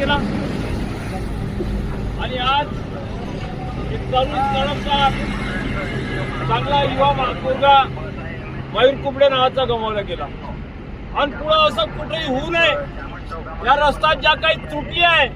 केला. आणि आज एक तरुण तळमदार चांगला युवा मुलगा मयूर कुबडे नावाचा गमावला गेला. आणि पुढं असं कुठेही होऊ नये. या रस्त्यात ज्या काही त्रुटी आहे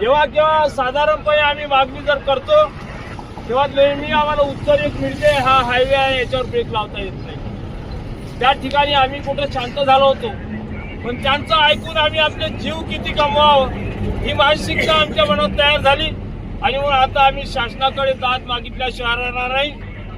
जेव्हा केव्हा साधारणपणे आम्ही मागणी जर करतो तेव्हा नेहमी आम्हाला उत्तर एक मिळते हा हायवे आहे याच्यावर ब्रेक लावता येत नाही. त्या ठिकाणी आम्ही कुठे शांत झालो होतो. पण त्यांचं ऐकून आम्ही आपले जीव किती कमवावं ही मानसिकता आमच्या मनात तयार झाली. आणि म्हणून आता आम्ही शासनाकडे दाद मागितल्याशिवाय राहणार नाही.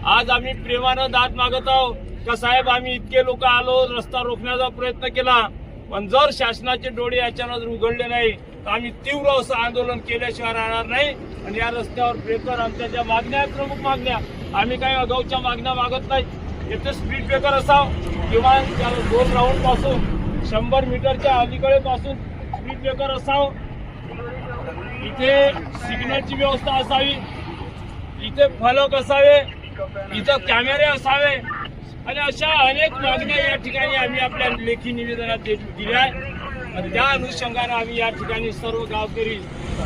आज आम्ही प्रेमानं दाद मागत आहोत. का साहेब आम्ही इतके लोक आलो रस्ता रोखण्याचा प्रयत्न केला. पण जर शासनाचे डोळे याच्यानं उघडले नाही तर आम्ही तीव्र असं आंदोलन केल्याशिवाय राहणार नाही. आणि या रस्त्यावर ब्रेकर आमच्या ज्या मागण्या आहेत प्रमुख मागण्या आम्ही काही अगाऊच्या मागण्या मागत नाही. येथे स्पीड ब्रेकर असावं. किंवा त्याला दोन राऊंडपासून शंभर मीटरच्या अलीकडे पासून स्पीड ब्रेकर असावं. इथे सिग्नलची व्यवस्था असावी. इथे फलक असावे. इथं कॅमेरे असावे. आणि अशा अनेक मागण्या या ठिकाणी आम्ही आपल्या लेखी निवेदनात दिल्या आहे आणि त्या अनुषंगाने आम्ही या ठिकाणी सर्व गावकरी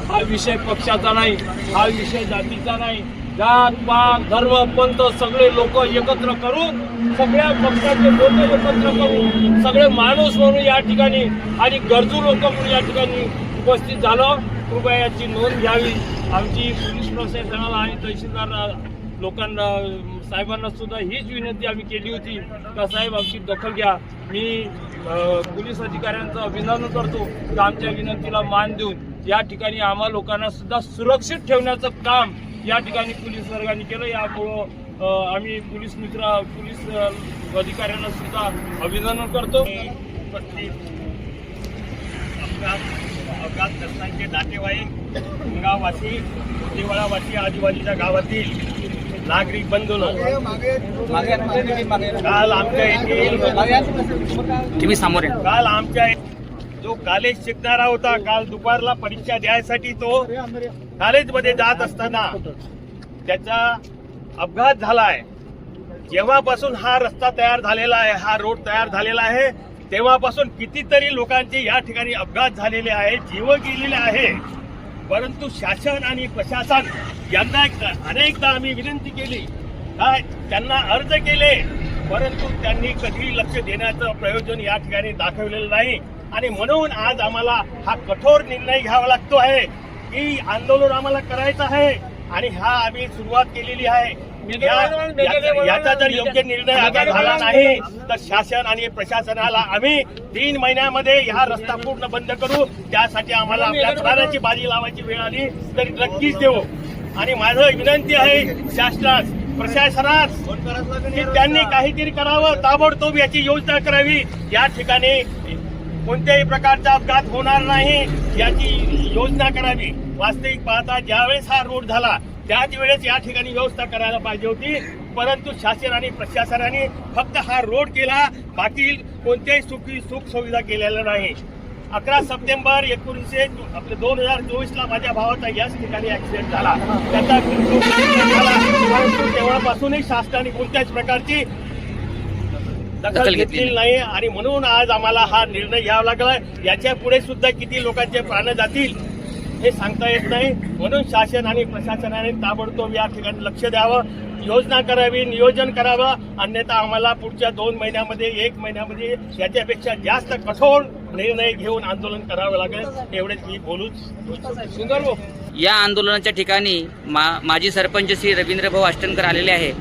हा विषय पक्षाचा नाही हा विषय जातीचा नाही जात पात धर्म पंथ सगळे लोक एकत्र करून सगळ्या पक्षाचे लोक एकत्र करून सगळे माणूस म्हणून या ठिकाणी आणि गरजू लोक म्हणून या ठिकाणी उपस्थित झालो. कृपया याची नोंद घ्यावी. आमची पोलीस प्रशासनाला आणि तहसीलदार लोकांना साहेबांना सुद्धा हीच विनंती आम्ही केली होती का साहेब आमची दखल घ्या. मी पोलीस अधिकाऱ्यांचं अभिनंदन करतो. तर आमच्या विनंतीला मान देऊन या ठिकाणी आम्हा लोकांना सुद्धा सुरक्षित ठेवण्याचं काम या ठिकाणी पोलीस वर्गाने केलं. यामुळं आम्ही पोलीस मित्र पोलीस अधिकाऱ्यांना सुद्धा अभिनंदन करतो. अपघात ग्रस्तांचे नातेवाईक गाववासी देवळावासी आजूबाजूच्या गावातील नागरिक बंधून. काल आमच्या. काल आमच्या जो कॉलेज शिकणारा होता काल दुपारला परीक्षा द्यायसाठी तो कॉलेजमध्ये जात असताना त्याचा अपघात झालाय. जेव्हापासून हा रस्ता तयार झालेला आहे हा रोड तयार झालेला आहे तेव्हापासून कितीतरी लोकांचे या ठिकाणी अपघात झालेले आहे जीव गेलेले आहे. परंतु शासन आणि प्रशासन यांना अनेकदा आम्ही विनंती केली. काय त्यांना अर्ज केले. परंतु त्यांनी कधी लक्ष देण्याचं प्रयोजन या ठिकाणी दाखवलेलं नाही. आणि म्हणून आज आम्हाला हा कठोर निर्णय घ्यावा लागतो आहे. की आंदोलन आम्हाला करायचं आहे आणि हा आम्ही सुरुवात केलेली आहे. याचा जर योग्य निर्णय आता झाला नाही तर शासन आणि प्रशासनाला आम्ही तीन महिन्यामध्ये हा रस्ता पूर्ण बंद करू. त्यासाठी आम्हाला आपल्या प्राणाची बाजी लावायची वेळ आली तर नक्कीच देऊ. आणि माझं विनंती आहे शासनास प्रशासनास की त्यांनी काहीतरी करावं ताबडतोब याची योजना करावी. या ठिकाणी कोणत्याही प्रकारचा अपघात होणार नाही याची योजना करावी. वास्तविक पाहता ज्यावेळेस हा रोड झाला त्याच वेळेस या ठिकाणी व्यवस्था करायला पाहिजे होती. परंतु शासन आणि प्रशासनाने फक्त हा रोड केला बाकी कोणत्याही सुखी सुख सुविधा केलेल्या नाही. अकरा सप्टेंबर एकोणीसशे आपले दोन हजार चोवीसला माझ्या भावाचा याच ठिकाणी ऍक्सिडेंट झाला. त्याचा परंतु तेव्हापासूनही शासनाने कोणत्याच प्रकारची दखल घेतली नाही आणि म्हणून आज आम्हाला हा निर्णय घ्यावा लागला याच्यापुढे सुद्धा किती लोकांचे प्राण जातील हे सांगता येत नाही. म्हणून शासन आणि प्रशासनाने ताबडतोब या ठिकाणी लक्ष द्यावं. योजना करावी नियोजन करावं. अन्यथा आम्हाला पुढच्या दोन महिन्यामध्ये एक महिन्यामध्ये याच्यापेक्षा जास्त कठोर निर्णय घेऊन आंदोलन करावं लागेल. एवढेच मी बोलूच सुंदर या आंदोलनाच्या ठिकाणी मा माजी सरपंच श्री रवींद्र भाऊ अष्टनकर आलेले आहे.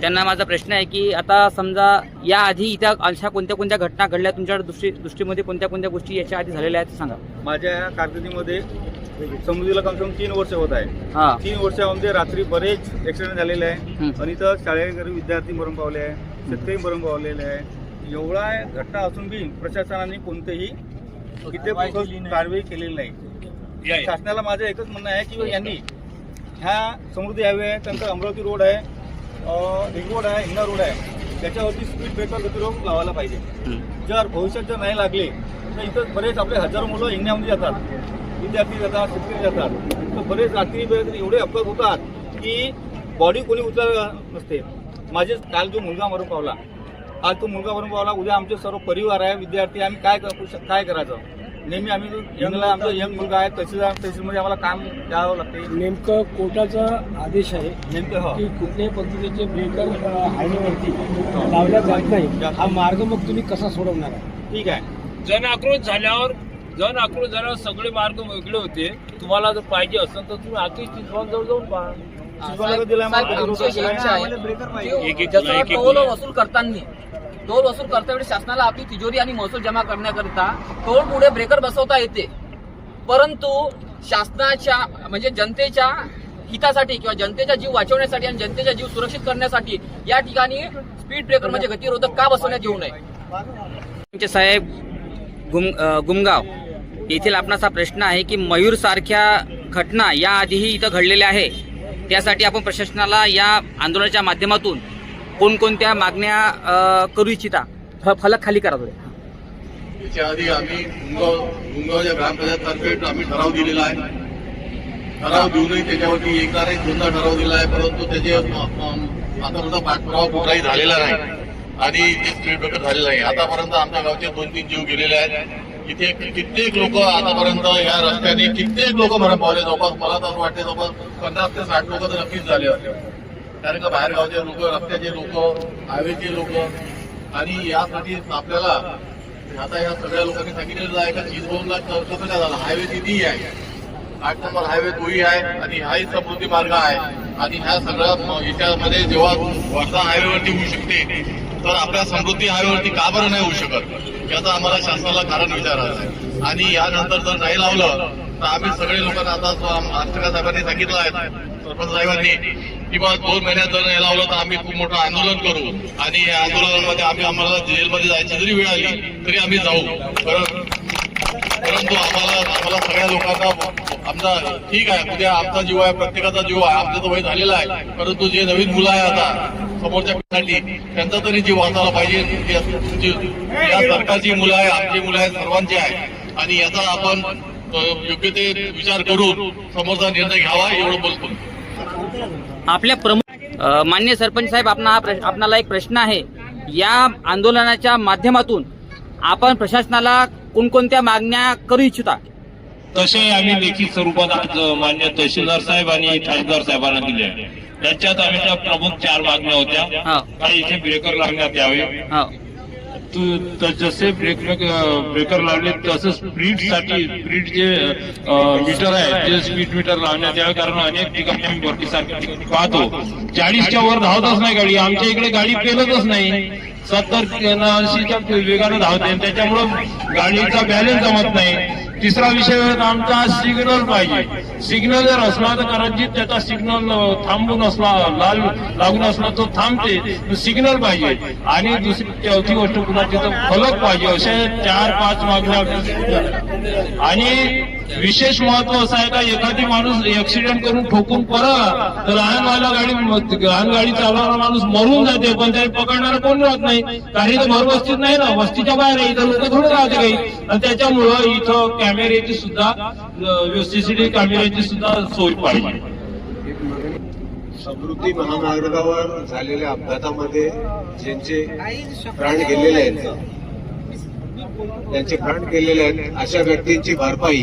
त्यांना माझा प्रश्न आहे की आता समजा या आधी इथं अशा कोणत्या कोणत्या घटना घडल्या? तुमच्या दृष्टी दृष्टीमध्ये कोणत्या कोणत्या गोष्टी याच्या आधी झालेल्या आहेत ते सांगा. माझ्या या कारकिर्दीमध्ये समृद्धीला कम से कम तीन वर्ष होत आहे हा. तीन वर्षामध्ये रात्री बरेच ऍक्सिडेंट झालेले आहे. हं. आणि इथं शाळेकरी विद्यार्थी मरण पावले आहे. शेतकरी मरण पावलेले आहे. एवढा घटना असून बी प्रशासनाने कोणतेही इथे कारवाई केलेली नाही. शासनाला माझं एकच म्हणणं आहे की यांनी ह्या समृद्धी हायवे आहे त्यानंतर अमरावती रोड आहे. रिंग रोड आहे हिंगा रोड आहे. त्याच्यावरती स्पीड ब्रेकर गतिरोध लावायला पाहिजे. जर भविष्यात जर नाही लागले तर इथं बरेच आपले हजारो मुलं हिंगण्यामध्ये जातात. विद्यार्थी जातात शेतकरी जातात. तर बरेच रात्री एवढे अपघात होतात की बॉडी कोणी उचलत नसते. माझे काल जो मुलगा मरून पावला आज तो मुलगा मरून पावला उद्या आमचे सर्व परिवार आहे विद्यार्थी आम्ही काय करू काय करायचं? नेहमी आम्ही यंगला आमचा यंग मुलगा आहे तहसीलदार तहसीलमध्ये आम्हाला काम द्यावं लागते. नेमकं कोर्टाचा आदेश आहे नेमकं हो. की कुठल्याही पद्धतीचे ब्रेकर हायवेवरती लावल्या जात नाही. हा मार्ग मग तुम्ही कसा सोडवणार आहे? ठीक आहे. जन आक्रोश झाल्यावर जन आक्रोश झाल्यावर सगळे मार्ग वेगळे होते. तुम्हाला जर पाहिजे असेल तर तुम्ही आधी चिंचवण जवळ जाऊन पहा. शिजवायला दिलं एक-. वसूल करताना. टोल वसूल करतावेळी शासनाला आपली तिजोरी आणि महसूल जमा करण्याकरिता टोल पुढे ब्रेकर बसवता येते. परंतु शासनाच्या म्हणजे जनतेच्या हितासाठी किंवा जनतेचा जीव वाचवण्यासाठी आणि जनतेचा जीव सुरक्षित करण्यासाठी या ठिकाणी स्पीड ब्रेकर म्हणजे गतिरोधक का बसवण्यात येऊ नये? आमचे साहेब गुम गुमगाव येथील आपणाचा प्रश्न आहे की मयूर सारख्या घटना याआधीही इथं घडलेल्या आहे. त्यासाठी आपण प्रशासनाला या आंदोलनाच्या माध्यमातून कोणकोणत्या मागण्या करू इच्छिता फ- फलक खाली करा थोडे. याच्या आधी आम्ही गुंगाव गुंगावच्या ग्रामपंचायततर्फे आम्ही ठराव दिलेला आहे. ठराव देऊनही त्याच्यावरती एकदा एक दोनदा ठराव दिला आहे परंतु त्याचे आतापर्यंत पाठपुरावा कुठलाही झालेला नाही. आणि ते स्पीड ब्रेकर झालेला नाही आतापर्यंत आमच्या गावचे दोन तीन जीव गेलेले आहेत. इथे कित्येक लोक आतापर्यंत या रस्त्याने कित्येक लोक मरण पावले जवळपास मला तर असं वाटते जवळपास पन्नास ते साठ लोक तर नक्कीच झाले असते कारण का बाहेरगावचे लोक रस्त्याचे लोक हायवेचे लोक. आणि यासाठी आपल्याला आता या सगळ्या लोकांनी सांगितलेलं आहे का चिजबोनला कसं काय झालं. हायवे कितीही आहे. आठ नंबर हायवे तोही आहे आणि हाही समृद्धी मार्ग आहे. आणि ह्या सगळ्या याच्यामध्ये जेव्हा वर्धा हायवेवरती होऊ शकते तर आपल्या समृद्धी हायवेवरती का बरं नाही होऊ शकत? याचं आम्हाला शासनाला कारण विचारायचं आहे. आणि यानंतर जर नाही लावलं तर आम्ही सगळे लोकांना आता महाराष्ट्र साहेबांनी सांगितलं आहे सरपंच साहेबांनी किंवा दोन महिन्यात जर नाही लावलं तर आम्ही खूप मोठं आंदोलन करू. आणि या आंदोलनामध्ये आम्ही आम्हाला जेलमध्ये जायची जरी वेळ आली तरी आम्ही जाऊ. परंतु आम्हाला आम्हाला सगळ्या लोकांना आमचा ठीक आहे उद्या आमचा जीव आहे प्रत्येकाचा जीव आहे आमचं तर वय झालेलं आहे. परंतु जे नवीन मुलं आहे आता समोरच्या पिढीसाठी त्यांचा तरी जीव वाचायला पाहिजे. या- सरकारची मुलं आहे आमची मुलं आहेत सर्वांची आहे. आणि याचा आपण योग्य ते विचार करून समोरचा निर्णय घ्यावा एवढं बोलतो. आपल्या प्रमुख मान्य सरपंच साहेब आपणा हा प्रश्न आपणाला एक प्रश्न आहे. या आंदोलनाच्या माध्यमातून आपण प्रशासनाला कोणकोणत्या मागण्या करू इच्छिता? तसे आम्ही लेखी स्वरूपात आज मान्य तहसीलदार साहेब आणि तहसीलदार साहेबांना दिले त्याच्यात आम्ही त्या प्रमुख चार मागण्या होत्या. हा. काही इथे ब्रेकर लावण्यात यावे. जसे ब्रेक ब्रेकर लावले तसं स्पीडसाठी स्पीड जे मीटर आहे ते स्पीड मीटर लावण्यात यावे कारण अनेक ठिकाणी आम्ही भरतीसाठी पाहतो. चाळीसच्या वर धावतच नाही गाडी. आमच्या इकडे गाडी पेलतच नाही. सत्तर ऐंशीच्या वेगानं धावते त्याच्यामुळं गाडीचा बॅलन्स जमत नाही. तिसरा विषय आमचा सिग्नल पाहिजे. सिग्नल जर असला तर कदाचित त्याचा सिग्नल थांबून असला लाल लागून असला तो थांबते. सिग्नल पाहिजे. आणि दुसरी चौथी गोष्ट पुन्हा तिथं फलक पाहिजे. असे चार पाच मागण्या. आणि विशेष महत्त्व असं आहे का एखादी माणूस ऍक्सिडेंट करून ठोकून परत तर लहानवाला गाडी लहान गाडी चालवणारा माणूस मरून जाते पण त्याला पकडणारा कोण राहत नाही? काही तर भर वस्तीत नाही ना वस्तीच्या बाहेर आहे इथं लोक थोडे राहते काही. आणि त्याच्यामुळं इथं कॅमेऱ्याची सुद्धा सीसीटीव्ही कॅमेऱ्याची सुद्धा सोय पाहिजे. समृद्धी महामार्गावर झालेल्या अपघातामध्ये ज्यांचे प्राण गेलेले आहेत ज्यांचे प्राण गेलेले आहेत अशा व्यक्तींची भरपाई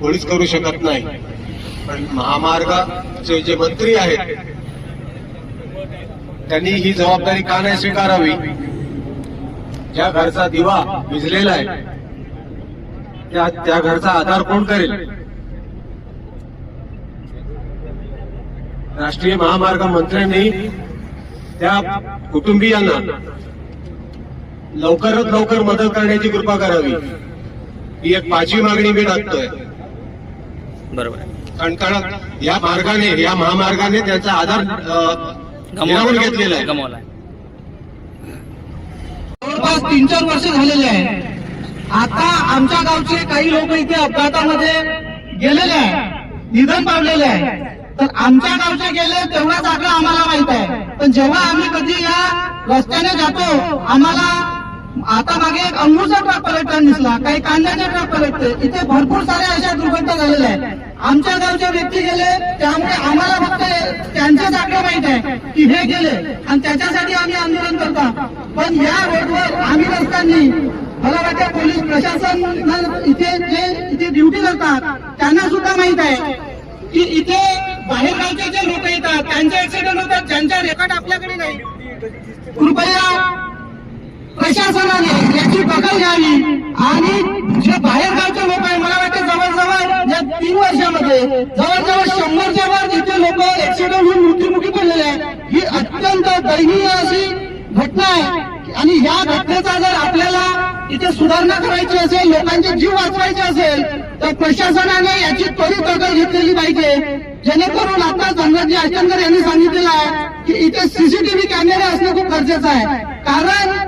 कोणीच करू शकत नाही. पण महामार्गाचे जे मंत्री आहेत त्यांनी ही जबाबदारी का नाही स्वीकारावी? ज्या घरचा दिवा विजलेला आहे त्या त्या घरचा आधार कोण करेल? राष्ट्रीय महामार्ग मंत्र्यांनी त्या कुटुंबियांना लवकरात लवकर मदत करण्याची कृपा करावी. ही एक पाचवी मागणी मी टाकतोय. बरोबर. या मार्गाने या महामार्गाने त्यांचा आधार हिरावून घेतलेला आहे. गमावला. आहे. जवळपास तीन चार वर्ष झालेले आहे. आता आमच्या गावचे काही लोक इथे अपघातामध्ये गेलेले आहे निधन पावलेले आहे तर आमच्या गावचे गेले तेवढाच आकडा आम्हाला माहीत आहे. पण जेव्हा आम्ही कधी या रस्त्याने जातो आम्हाला आता मागे एक अंगूरचा ट्रक पलटताना दिसला. काही कांद्याचे ट्रक पलटते इथे भरपूर साऱ्या अशा दुर्घटना झालेल्या आहेत. आमच्या गावचे व्यक्ती गेले त्यामुळे आम्हाला फक्त त्यांच्या आकडे माहीत आहे की हे गेले आणि त्याच्यासाठी आम्ही आंदोलन करतो. पण या रोडवर आम्ही रस्त्यांनी मला वाटतं पोलीस प्रशासन इथे जे इथे ड्युटी करतात त्यांना सुद्धा माहीत आहे की इथे बाहेर गावचे जे लोक येतात त्यांचे ऍक्सिडेंट होतात ज्यांच्या रेकॉर्ड आपल्याकडे नाही. कृपया प्रशासनाने याची दखल घ्यावी आणि जे बाहेरगावचे लोक आहे मला वाटतं जवळजवळ या तीन वर्षामध्ये जवळजवळ शंभरच्या वर इथे लोक ऍक्सिडेंट होऊन मृत्युमुखी पडलेले आहेत ही अत्यंत दयनीय अशी घटना आहे. आणि या घटनेचा जर आपल्याला इथे सुधारणा करायची असेल लोकांचे जीव वाचवायचे असेल तर प्रशासनाने याची त्वरित दखल घेतलेली पाहिजे. जेणेकरून आता धनराजी अष्टंकर यांनी सांगितलेलं आहे की इथे सीसीटीव्ही कॅमेरे असणं खूप गरजेचं आहे. कारण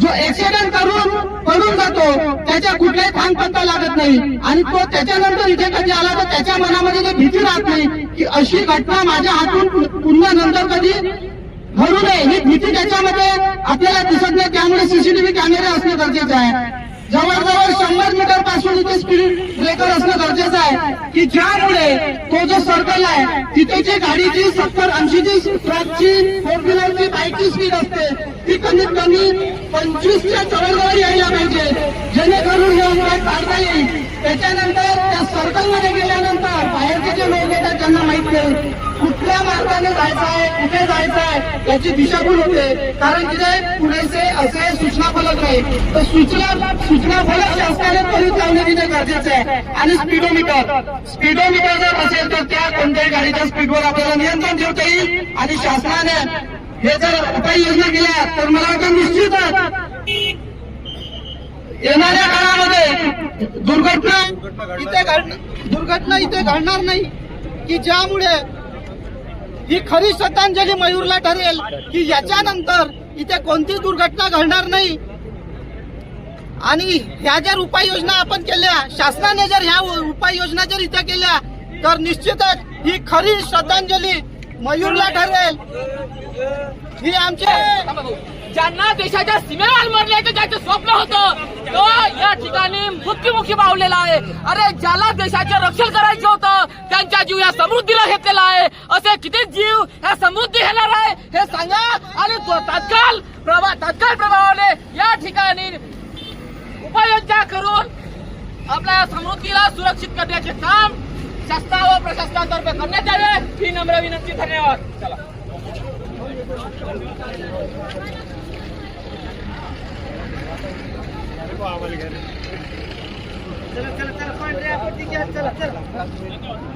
जो ऍक्सिडेंट करून पडून जातो त्याच्या कुठलाही थांग पत्ता लागत नाही. आणि तो त्याच्यानंतर इथे कधी आला तर त्याच्या मनामध्ये ते भीती राहत नाही की अशी घटना माझ्या हातून पुन्हा नंतर कधी घडू नये. ही भीती त्याच्यामध्ये आपल्याला दिसत नाही. त्यामुळे सीसीटीव्ही कॅमेरे असणे गरजेचे आहे. जवळजवळ शंभर मीटरपासून इथे स्पीड ब्रेकर असणं गरजेचं आहे. की ज्यामुळे तो जो सर्कल आहे तिथे जी गाडीची सत्तर ऐंशीची ट्रकची फोर व्हीलरची बाईकची स्पीड असते ती कमीत कमी पंचवीसच्या जवळजवळ यायला पाहिजे. जेणेकरून हे अपघात काढता येईल. त्याच्यानंतर त्या सर्कलमध्ये गेल्यानंतर बाहेरचे जे लोक येतात त्यांना माहीत नाही. कुठल्या मार्गाने जायचं आहे कुठे जायचं आहे याची दिशाभूल होते. कारण तिथे पुरेसे असे सूचना फलक नाही. तर सूचना सूचना फलक शासनाने त्वरित लावणे तिथे गरजेचं आहे. आणि स्पीडोमीटर. स्पीडोमीटर जर असेल तर त्या कोणत्याही गाडीच्या स्पीडवर आपल्याला नियंत्रण ठेवता येईल. आणि शासनाने हे जर उपाययोजना केल्या तर मला वाटतं निश्चितच येणाऱ्या काळामध्ये दुर्घटना इथे दुर्घटना इथे घडणार नाही. की ज्यामुळे ही खरी श्रद्धांजली मयूरला ठरेल की याच्यानंतर इथे कोणती दुर्घटना घडणार नाही. आणि ह्या जर उपाययोजना आपण केल्या शासनाने जर ह्या उपाययोजना जर इथे केल्या तर निश्चितच ही खरी श्रद्धांजली मयूरला ठरेल. ही आमचे ज्यांना देशाच्या सीमेवर मरण्याचं ज्याचं स्वप्न होतं तो या ठिकाणी मृत्युमुखी पावलेला आहे. अरे ज्याला देशाचे रक्षण करायचं या समृद्धीला जीव हे सांगा तो तात्काळ प्रभा तात्काळ प्रभावाने या ठिकाणी उपाययोजना करून आपल्या समृद्धीला सुरक्षित काम शासना व प्रशासनातर्फे करण्यात यावे. नम्र विनंती, धन्यवाद. चला. राऊंड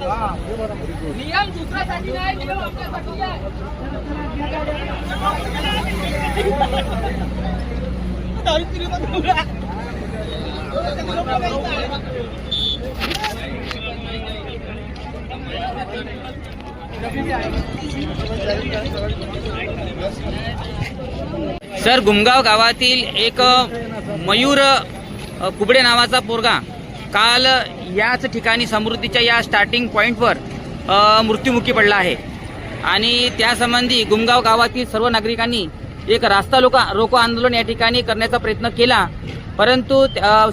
नियम दुसऱ्यासाठी नाही नियम आपल्यासाठी आहे. सर गुमगाव गावातील एक मयूर कुबडे नावाचा पोरगा. काल याच ठिकाणी समृद्धीच्या या स्टार्टिंग पॉईंटवर मृत्युमुखी पडला आहे. आणि त्यासंबंधी गुमगाव गावातील सर्व नागरिकांनी एक रास्ता लोका रोको आंदोलन या ठिकाणी करण्याचा प्रयत्न केला. परंतु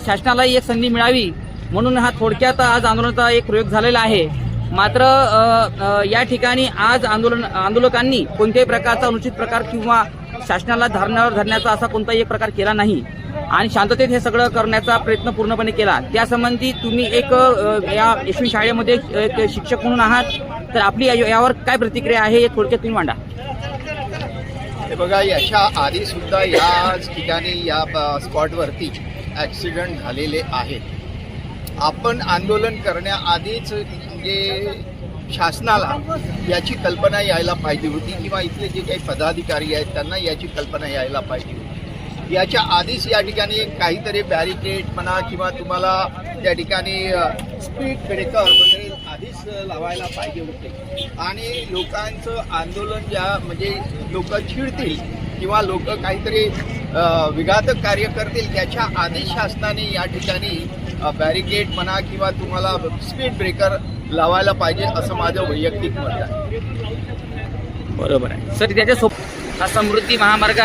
शासनालाही एक संधी मिळावी म्हणून हा थोडक्यात आज आंदोलनाचा एक प्रयोग झालेला आहे. मात्र या ठिकाणी आज आंदोलन आंदोलकांनी कोणत्याही प्रकारचा अनुचित प्रकार किंवा शासनाला धरणावर धरण्याचा असा कोणताही एक प्रकार केला नाही. आणि शांततेत हे सगळं करण्याचा प्रयत्न पूर्णपणे केला. त्यासंबंधी तुम्ही एक या यशवी शाळेमध्ये एक शिक्षक म्हणून आहात. तर आपली यावर काय प्रतिक्रिया आहे हे थोडक्यात तुम्ही मांडा. हे बघा याच्या आधी सुद्धा याच ठिकाणी या स्पॉटवरती ॲक्सिडेंट झालेले आहेत. आपण आंदोलन करण्याआधीच म्हणजे शासनाला याची कल्पना यायला पाहिजे होती किंवा इथले जे काही पदाधिकारी आहेत त्यांना याची कल्पना यायला पाहिजे होती. याच्या आधीच या ठिकाणी काहीतरी बॅरिकेड म्हणा किंवा तुम्हाला त्या ठिकाणी स्पीड ब्रेकर वगैरे आधीच लावायला पाहिजे होते. आणि लोकांचं आंदोलन ज्या म्हणजे लोक चिडतील किंवा लोक काहीतरी विघातक कार्य करतील त्याच्या आधी शासनाने या ठिकाणी बॅरिकेड म्हणा किंवा तुम्हाला स्पीड ब्रेकर लावायला पाहिजे असं माझं वैयक्तिक मत आहे. बरोबर आहे. सर त्याच्या हा समृद्धी महामार्ग आहे.